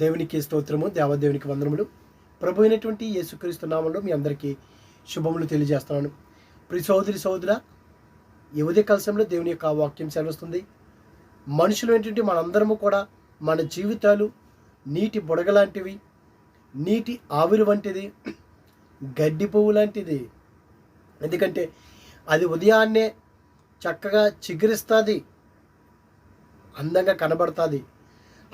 దేవునికి స్తోత్రము దేవదేవునికి వందనములు. ప్రభు అయినటువంటి యేసుక్రీస్తు నామంలో మీ అందరికీ శుభములు తెలియజేస్తున్నాను. ప్రి సోదరి సోదర యువతి కలశంలో దేవుని యొక్క వాక్యం సెలవుస్తుంది. మనుషులు ఏంటంటే మనందరము కూడా మన జీవితాలు నీటి బుడగ లాంటివి నీటి ఆవిరి వంటిది గడ్డి పువ్వు లాంటిది. ఎందుకంటే అది ఉదయాన్నే చక్కగా చిగురిస్తుంది అందంగా కనబడుతుంది.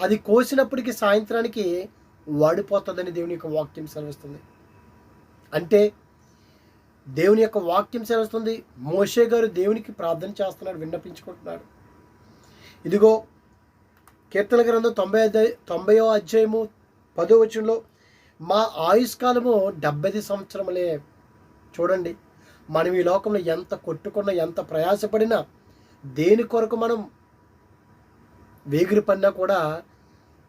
అది కోసినప్పటికీ సాయంత్రానికి వాడిపోతుందని దేవుని యొక్క వాక్యం సెలవిస్తుంది. అంటే దేవుని యొక్క వాక్యం సెలవిస్తుంది. మోషే గారు దేవునికి ప్రార్థన చేస్తున్నాడు విన్నపించుకుంటున్నాడు. ఇదిగో కీర్తన గ్రంథం తొంభై అధ్యాయ తొంభైవ అధ్యాయము పదో వచనంలో మా ఆయుష్కాలము డెబ్బై సంవత్సరములే. చూడండి మనం ఈ లోకంలో ఎంత కొట్టుకున్నా ఎంత ప్రయాసపడినా దేని కొరకు మనం వేగిరి పడినా కూడా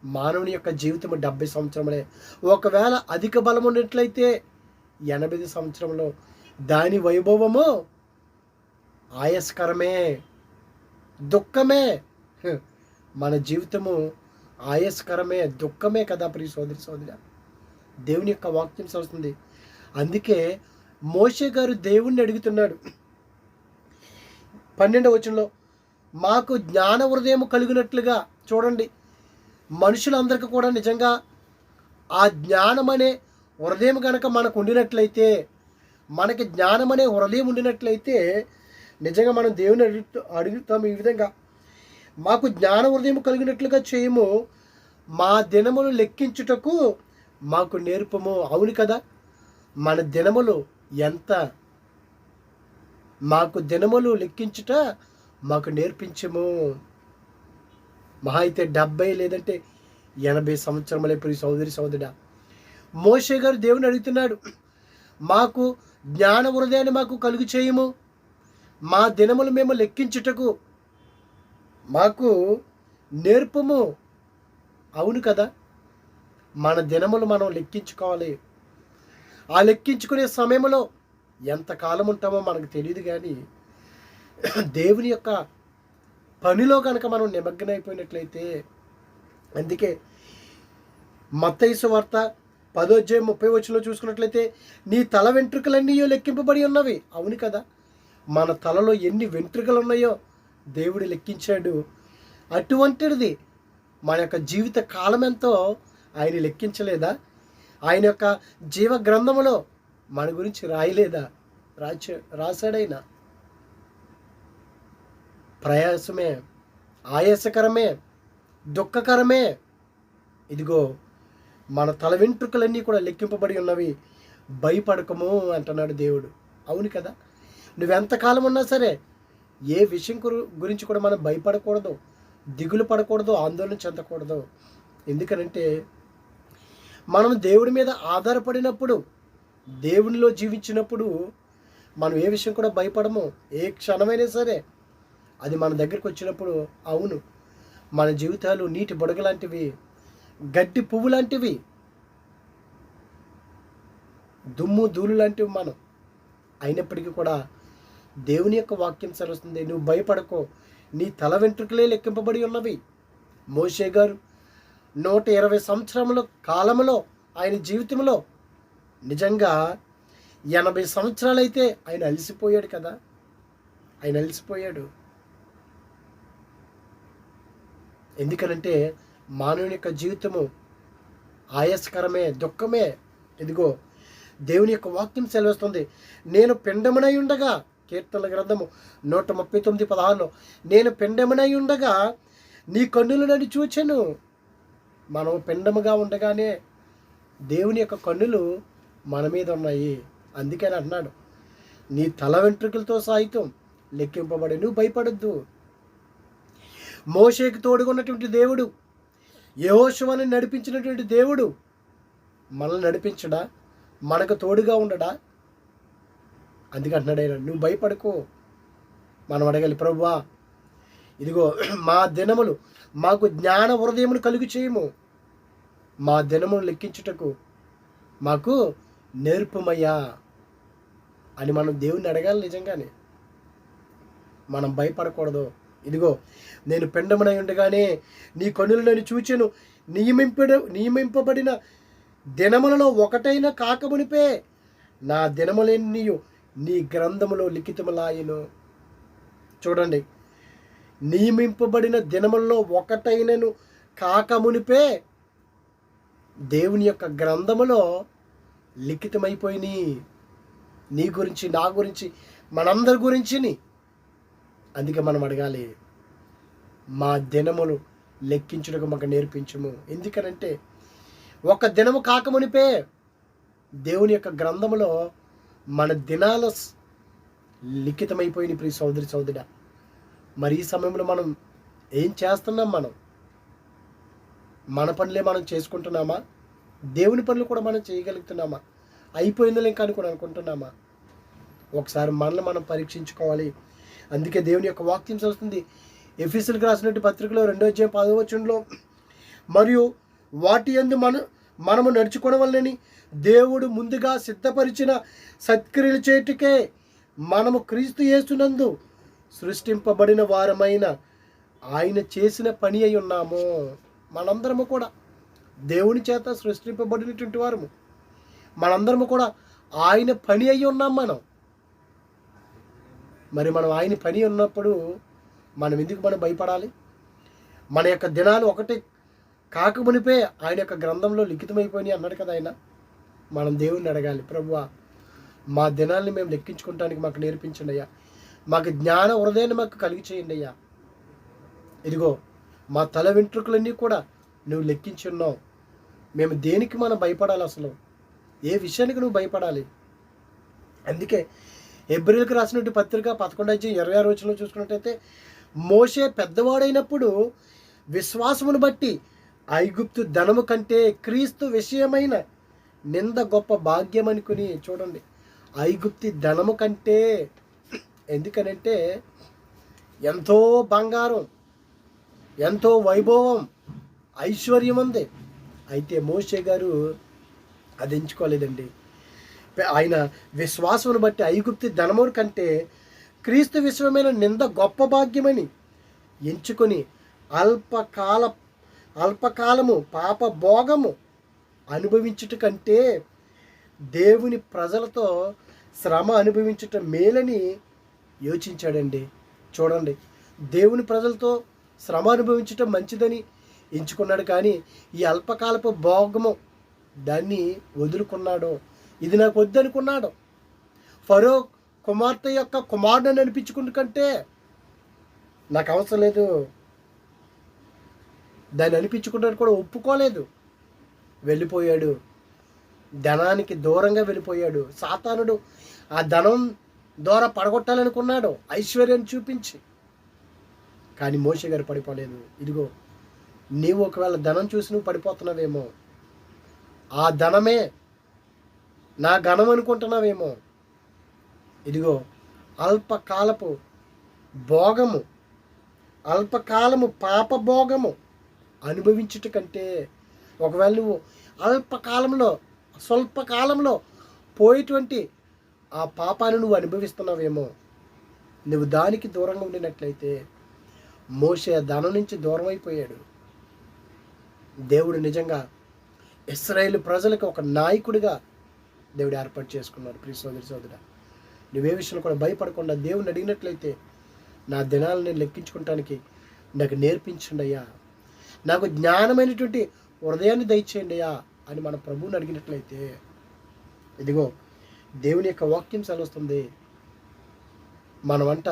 మానవుని యొక్క జీవితం డెబ్బై సంవత్సరములే. ఒకవేళ అధిక బలం ఉన్నట్లయితే ఎనభై సంవత్సరంలో దాని వైభవము ఆయస్కరమే దుఃఖమే. హ, మన జీవితము ఆయస్కరమే దుఃఖమే కదా ప్రియ సోదరి సోదరి. దేవుని యొక్క వాక్యం చదువుతుంది. అందుకే మోషే గారు దేవుణ్ణి అడుగుతున్నాడు. పన్నెండవ వచనంలో మాకు జ్ఞాన హృదయం కలిగినట్లుగా చూడండి. మనుషులందరికీ కూడా నిజంగా ఆ జ్ఞానం అనే హృదయం కనుక మనకు ఉండినట్లయితే మనకి జ్ఞానం అనే హృదయం ఉండినట్లయితే నిజంగా మనం దేవుని అడుగుతూ అడుగుతాం ఈ విధంగా. మాకు జ్ఞాన హృదయం కలిగినట్లుగా చేయము మా దినములు లెక్కించుటకు మాకు నేర్పము. అవును కదా? మన దినములు ఎంత? మాకు దినములు లెక్కించుట మాకు నేర్పించము. మహా అయితే డెబ్బై లేదంటే ఎనభై సంవత్సరములే ప్రియ సోదరి సోదరుడా మోషే గారు దేవుని అడుగుతున్నాడు మాకు జ్ఞాన హృదయాన్ని మాకు కలుగు చేయము. మా దినములు మేము లెక్కించుటకు మాకు నేర్పము. అవును కదా? మన దినములు మనం లెక్కించుకోవాలి. ఆ లెక్కించుకునే సమయంలో ఎంత కాలం ఉంటామో మనకు తెలియదు కానీ దేవుని యొక్క పనిలో కనుక మనం నిమగ్నమైపోయినట్లయితే అందుకే మత్తైసు వార్త పదోధ్యాయం ముప్పై వచ్చిలో చూసుకున్నట్లయితే నీ తల వెంట్రుకలన్నీ లెక్కింపబడి ఉన్నవి. అవును కదా? మన తలలో ఎన్ని వెంట్రుకలు ఉన్నాయో దేవుడు లెక్కించాడు. అటువంటిది మన యొక్క జీవిత కాలం ఎంతో ఆయన లెక్కించలేదా? ఆయన యొక్క జీవ గ్రంథములో మన గురించి రాయలేదా? రాచ రాశాడైనా? ప్రయాసమే ఆయాసకరమే దుఃఖకరమే. ఇదిగో మన తల వెంట్రుకలన్నీ కూడా లెక్కింపబడి ఉన్నవి. భయపడకము అంటున్నాడు దేవుడు. అవును కదా? నువ్వెంతకాలం ఉన్నా సరే ఏ విషయం గురించి కూడా మనం భయపడకూడదు దిగులు పడకూడదు ఆందోళన చెందకూడదు. ఎందుకనంటే మనం దేవుడి మీద ఆధారపడినప్పుడు దేవునిలో జీవించినప్పుడు మనం ఏ విషయం కూడా భయపడము. ఏ క్షణమైనా సరే అది మన దగ్గరికి వచ్చినప్పుడు అవును మన జీవితాలు నీటి బుడగ లాంటివి గడ్డి పువ్వు లాంటివి దుమ్ము ధూళి లాంటివి మనం అయినప్పటికీ కూడా దేవుని యొక్క వాక్యం సెలవుస్తుంది నువ్వు భయపడకో. నీ తల వెంట్రుకలే లెక్కింపబడి ఉన్నవి. మోషే గారు నూట ఇరవై సంవత్సరముల కాలంలో ఆయన జీవితంలో నిజంగా ఎనభై సంవత్సరాలైతే ఆయన అలసిపోయాడు కదా? ఆయన అలసిపోయాడు. ఎందుకనంటే మానవుని యొక్క జీవితము ఆయాసకరమే దుఃఖమే. ఇదిగో దేవుని యొక్క వాక్యం సెలవిస్తుంది. నేను పిండమునై ఉండగా కీర్తన గ్రంథము నూట ముప్పై తొమ్మిది పదహారులో నేను పిండమునై ఉండగా నీ కన్నులు నన్ను చూచాను. మనం పిండముగా ఉండగానే దేవుని యొక్క కన్నులు మన మీద ఉన్నాయి. అందుకని అన్నాడు. నీ తల వెంట్రుకలతో సాహిత్యం లెక్కింపబడి నువ్వు భయపడద్దు. మోషేకి తోడుకున్నటువంటి దేవుడు యహోశువని నడిపించినటువంటి దేవుడు మనల్ని నడిపించడా? మనకు తోడుగా ఉండడా? అందుకంటున్నాడు ఆయన నువ్వు భయపడకు. మనం అడగాలి ప్రభువా ఇదిగో మా దినములు మాకు జ్ఞాన హృదయమును కలుగు చేయము. మా దినమును లెక్కించుటకు మాకు నేర్పుమయ్యా. అని మనం దేవుణ్ణి అడగాలి నిజంగానే. మనం భయపడకూడదు. ఇదిగో నేను పెండమునై ఉండగానే నీ కనులు నేను చూచెను. నియమింపడ నియమింపబడిన దినములలో ఒకటైన కాకమునిపే నా దినములెన్నీయు నీ గ్రంథములో లిఖితములాయను. చూడండి నియమింపబడిన దినములలో ఒకటైనను కాకమునిపే దేవుని యొక్క గ్రంథములో లిఖితమైపోయినాయి నీ గురించి నా గురించి మనందరి గురించిని అందుకే మనం అడగాలి మా దినములు లెక్కించుటకు మాకు నేర్పించము. ఎందుకనంటే ఒక దినము కాకమునిపే దేవుని యొక్క గ్రంథములో మన దినాల లిఖితమైపోయిన ప్రియ సోదరి సోదరుడ. మరి ఈ సమయంలో మనం ఏం చేస్తున్నాం మనం? మన పనులే మనం చేసుకుంటున్నామా? దేవుని పనులు కూడా మనం చేయగలుగుతున్నామా? అయిపోయిందిలే ఇంకా అనుకుని అనుకుంటున్నామా? ఒకసారి మనల్ని మనం పరీక్షించుకోవాలి. అందుకే దేవుని యొక్క వాక్యం చదువుతుంది. ఎఫీసులకు రాసినట్టు పత్రికలో రెండో అధ్యాయం పదవచనంలో మరియు వాటి యందు మన మనము నడుచుకోవడం వల్లని దేవుడు ముందుగా సిద్ధపరిచిన సత్క్రియలు చేటికే మనము క్రీస్తు చేస్తున్నందు సృష్టింపబడిన వారమైన ఆయన చేసిన పని అయి ఉన్నాము. మనందరము కూడా దేవుని చేత సృష్టింపబడినటువంటి వారము. మనందరము కూడా ఆయన పని అయి ఉన్నాం మనం. మరి మనం ఆయన పని ఉన్నప్పుడు మనం ఎందుకు మనం భయపడాలి? మన యొక్క దినాలు ఒకటి కాకమునిపే ఆయన యొక్క గ్రంథంలో లిఖితమైపోయినాయి అన్నాడు కదా ఆయన. మనం దేవుణ్ణి అడగాలి. ప్రభువా మా దినాల్ని మేము లెక్కించుకోవటానికి మాకు నేర్పించండి అయ్యా. మాకు జ్ఞాన హృదయాన్ని మాకు కలిగి చేయండి అయ్యా. ఇదిగో మా తల వెంట్రుకలన్నీ కూడా నువ్వు లెక్కించున్నావు మేము దేనికి మనం భయపడాలి అసలు? ఏ విషయానికి నువ్వు భయపడాలి? అందుకే ఎబ్రిల్కి రాసినట్టు పత్రిక పదకొండు అధ్యాయం ఇరవై ఆరు రోజుల్లో చూసుకున్నట్టయితే మోషే పెద్దవాడైనప్పుడు విశ్వాసమును బట్టి ఐగుప్తు ధనము కంటే క్రీస్తు విషయమైన నింద గొప్ప భాగ్యం అనుకుని చూడండి. ఐగుప్తి ధనము కంటే ఎందుకనంటే ఎంతో బంగారం ఎంతో వైభవం ఐశ్వర్యం ఉంది అయితే మోషే గారు అది ఎంచుకోలేదండి. ఆయన విశ్వాసమును బట్టి ఐగుప్తి ధనము కంటే క్రీస్తు విశ్వమైన నింద గొప్ప భాగ్యమని ఎంచుకొని అల్పకాల అల్పకాలము పాప భోగము అనుభవించుట కంటే దేవుని ప్రజలతో శ్రమ అనుభవించుట మేలని యోచించాడండి. చూడండి దేవుని ప్రజలతో శ్రమ అనుభవించటం మంచిదని ఎంచుకున్నాడు కానీ ఈ అల్పకాలపు భోగము దాన్ని వదులుకున్నాడు ఇది నాకు వద్దనుకున్నాడు. ఫరో కుమార్తె యొక్క కుమారుడు అనిపించుకుంటు కంటే నాకు అవసరం లేదు. దాన్ని అనిపించుకుంటానికి కూడా ఒప్పుకోలేదు. వెళ్ళిపోయాడు. ధనానికి దూరంగా వెళ్ళిపోయాడు. సాతానుడు ఆ ధనం ద్వారా పడగొట్టాలనుకున్నాడు. ఐశ్వర్యం చూపించి. కానీ మోషే గారు పడిపోలేదు. ఇదిగో నీవు ఒకవేళ ధనం చూసి నువ్వు పడిపోతున్నావేమో. ఆ ధనమే నా ఘనం అనుకుంటున్నావేమో. ఇదిగో అల్పకాలపు భోగము అల్పకాలము పాప భోగము అనుభవించుట కంటే ఒకవేళ నువ్వు అల్పకాలంలో స్వల్పకాలంలో పోయేటువంటి ఆ పాపాన్ని నువ్వు అనుభవిస్తున్నావేమో. నువ్వు దానికి దూరంగా ఉండినట్లయితే మోసే ధనం నుంచి దూరం అయిపోయాడు దేవుడు నిజంగా ఇస్రాయేల్ ప్రజలకు ఒక నాయకుడిగా దేవుడు ఏర్పాటు చేసుకున్నాడు. ప్రియ సోదరి సోదర నువ్వే విషయంలో కూడా భయపడకుండా దేవుని అడిగినట్లయితే నా దినాలను నేను లెక్కించుకుంటానికి నాకు నేర్పించండి అయ్యా. నాకు జ్ఞానమైనటువంటి హృదయాన్ని దయచేయండి అయ్యా అని మన ప్రభువుని అడిగినట్లయితే ఇదిగో దేవుని యొక్క వాక్యం సెలవుస్తుంది. మనమంట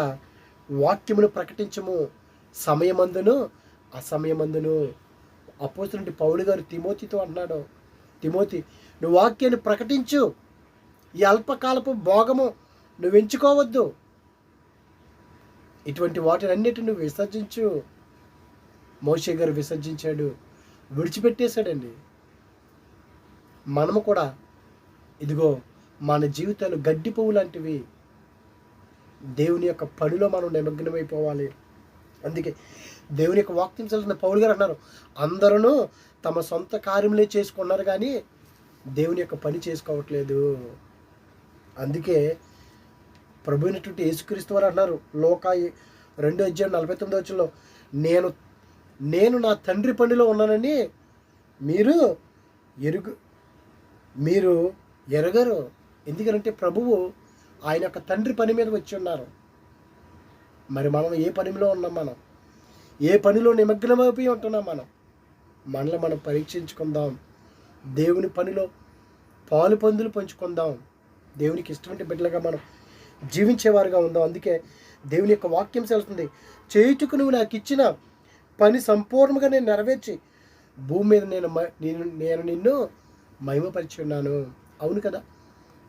వాక్యమును ప్రకటించము. సమయమందును అసమయమందును. అపోతులుంటి పౌలు గారు తిమోతితో అంటున్నాడు. తిమోతి నువ్వు వాక్యాన్ని ప్రకటించు. ఈ అల్పకాలపు భోగము నువ్వు ఎంచుకోవద్దు. ఇటువంటి వాటిని అన్నిటిని నువ్వు విసర్జించు. మోషే గారు విసర్జించాడు. విడిచిపెట్టేశాడండి. మనము కూడా ఇదిగో మన జీవితాలు గడ్డి పువ్వు లాంటివి. దేవుని యొక్క పనిలో మనం నిమగ్నమైపోవాలి. అందుకే దేవుని యొక్క వాక్యం చల్లిన పౌలు గారు అన్నారు అందరూ తమ సొంత కార్యములే చేసుకున్నారు కానీ దేవుని యొక్క పని చేసుకోవట్లేదు. అందుకే ప్రభు అయినటువంటి యేసుక్రీస్తు వారు అన్నారు లోక రెండు అధ్యాయం నలభై తొమ్మిది వచ్చంలో నేను నేను నా తండ్రి పనిలో ఉన్నానని మీరు ఎరుగు మీరు ఎరగరు. ఎందుకంటే ప్రభువు ఆయన యొక్క తండ్రి పని మీద వచ్చి ఉన్నారు. మరి మనం ఏ పనిలో ఉన్నాం మనం? ఏ పనిలో నిమగ్నమైపోయి ఉంటున్నాం మనం? మనల్ని మనం పరీక్షించుకుందాం. దేవుని పనిలో పాలు పందులు పంచుకుందాం. దేవునికి ఇష్టమైన బిడ్డలుగా మనం జీవించేవారుగా ఉందాం. అందుకే దేవుని యొక్క వాక్యం సెలుస్తుంది చేయుటకు నువ్వు నాకు ఇచ్చిన పని సంపూర్ణంగా నేను నెరవేర్చి భూమి మీద నేను మ- నేను నేను నిన్ను మహిమపరిచి ఉన్నాను. అవును కదా?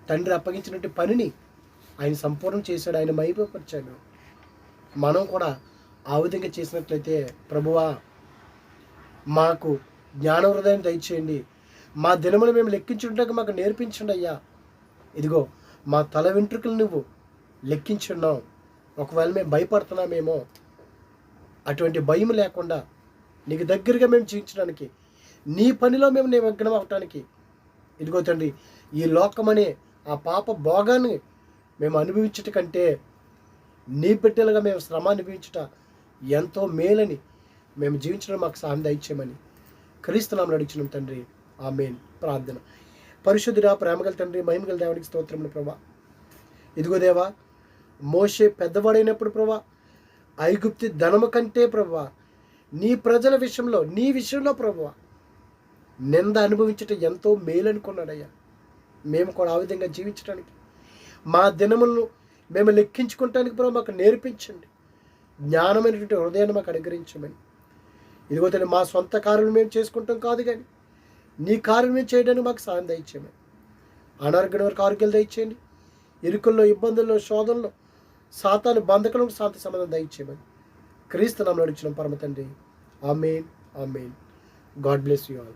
తండ్రి అప్పగించినట్టు పనిని ఆయన సంపూర్ణం చేశాడు. ఆయన మహిమపరిచాడు. మనం కూడా ఆ విధంగా చేసినట్లయితే ప్రభువా మాకు జ్ఞాన హృదయం దయచేయండి. మా దినములు మేము లెక్కించుంటాక మాకు నేర్పించండి అయ్యా ఇదిగో మా తల వెంట్రుకలు నువ్వు లెక్కించున్నావు. ఒకవేళ మేము భయపడుతున్నామేమో అటువంటి భయం లేకుండా నీకు దగ్గరగా మేము జీవించడానికి నీ పనిలో మేము నిమగ్నం అవటానికి ఇదిగో తండ్రి ఈ లోకమనే ఆ పాప భోగాన్ని మేము అనుభవించట కంటే నీ బిడ్డలుగా మేము శ్రమ అనుభవించుట ఎంతో మేలని మేము జీవించడం మాకు సాయం దయచేయమని క్రీస్తునామని అడిగినాం తండ్రి. ఆమెన్. ప్రార్థన. పరిశుద్ధుడా ప్రేమగల తండ్రి మహిమగల దేవుడికి స్తోత్రములు ప్రభా. ఇదిగో దేవా మోషే పెద్దవాడైనప్పుడు ప్రభా ఐగుప్తి ధనము కంటే ప్రభా నీ ప్రజల విషయంలో నీ విషయంలో ప్రభా నింద అనుభవించటం ఎంతో మేలనుకున్నాడయ్యా. మేము కూడా ఆ విధంగా జీవించడానికి మా దినములను మేము లెక్కించుకోవటానికి ప్రభు మాకు నేర్పించండి. జ్ఞానమైనటువంటి హృదయాన్ని మాకు అనుగ్రహించమని. ఇదిగో మా సొంత కార్యం మేము చేసుకుంటాం కాదు కానీ నీ కార్యం చేయడానికి మాకు సాయం దయచేయమని అనారోగ్యం వరకు ఆరోగ్యాలు దయచేయండి. ఇరుకుల్లో ఇబ్బందుల్లో శోధనలో సాతాను బంధకులకు శాంతి సంబంధం దయచేయమని క్రీస్తు నామలు నడిచిన పరమ తండ్రి. Amen amen. God bless you all.